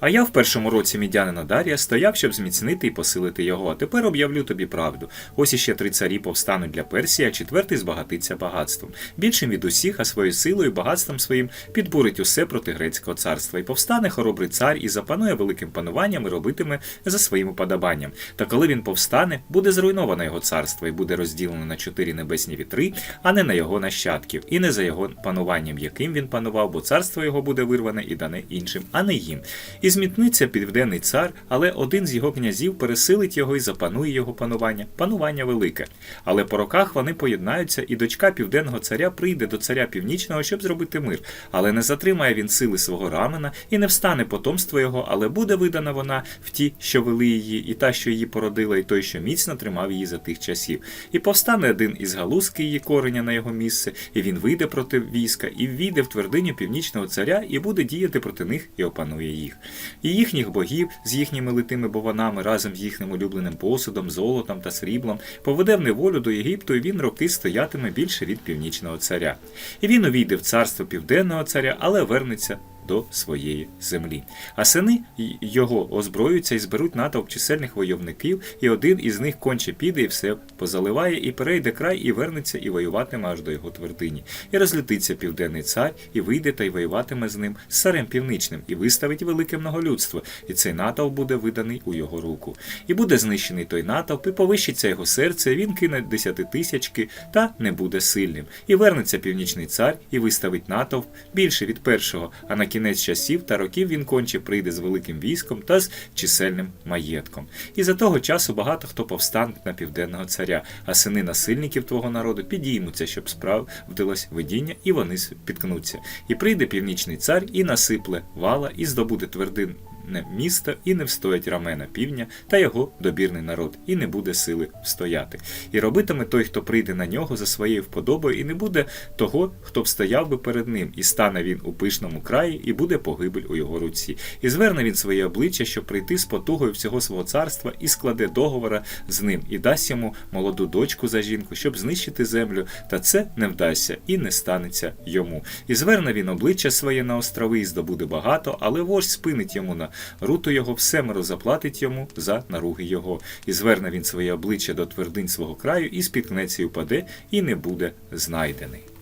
А я в першому році мідянина Дарія стояв, щоб зміцнити і посилити його. А тепер об'явлю тобі правду. Ось іще три царі повстануть для Персії, а четвертий збагатиться багатством. Більшим від усіх, а своєю силою багатством своїм підбурить усе проти грецького царства. І повстане хоробрий цар і запанує великим пануванням і робитиме за своїм уподобанням. Та коли він повстане, буде зруйноване його царство і буде розділено на чотири небесні вітри, а не на його нащадків, і не за його пануванням, яким він панував, бо царство його буде вирване і дане іншим, а не їм. І змітниться південний цар, але один з його князів пересилить його і запанує його панування. Панування велике. Але по роках вони поєднаються, і дочка південного царя прийде до царя північного, щоб зробити мир. Але не затримає він сили свого рамена і не встане потомство його, але буде видана вона в ті, що вели її, і та, що її породила, і той, що міцно тримав її за тих часів. І повстане один із галузки її кореня на його місце, і він вийде проти війська, і ввійде в твердиню північного царя, і буде діяти проти них і опанує їх. І їхніх богів з їхніми литими бованами разом з їхнім улюбленим посудом, золотом та сріблом поведе в неволю до Єгипту, і він роки стоятиме більше від північного царя. І він увійде в царство південного царя, але вернеться до своєї землі. А сини його озброюються і зберуть натовп чисельних войовників, і один із них конче піде і все позаливає, і перейде край, і вернеться, і воюватиме аж до його твердині. І розлютиться південний цар, і вийде та й воюватиме з ним з царем північним, і виставить велике многолюдство, і цей натовп буде виданий у його руку. І буде знищений той натовп, і повищиться його серце, він кине десятитисячки, та не буде сильним. І вернеться північний цар, і виставить натовп більше від першого, а на кінець часів та років він конче прийде з великим військом та з чисельним маєтком. І за того часу багато хто повстане на південного царя, а сини насильників твого народу підіймуться, щоб справдилось видіння, і вони спіткнуться. І прийде північний цар і насипле вала, і здобуде твердин місто, і не встоять рамена півдня та його добірний народ, і не буде сили встояти. І робитиме той, хто прийде на нього за своєю вподобою, і не буде того, хто встояв би перед ним, і стане він у пишному краї, і буде погибель у його руці. І зверне він своє обличчя, щоб прийти з потугою всього свого царства, і складе договора з ним, і дасть йому молоду дочку за жінку, щоб знищити землю, та це не вдасться і не станеться йому. І зверне він обличчя своє на острови, і здобуде багато, але вождь спинить йому на руту його, всемеро заплатить йому за наруги його. І зверне він своє обличчя до твердинь свого краю, і спіткнеться і впаде, і не буде знайдений.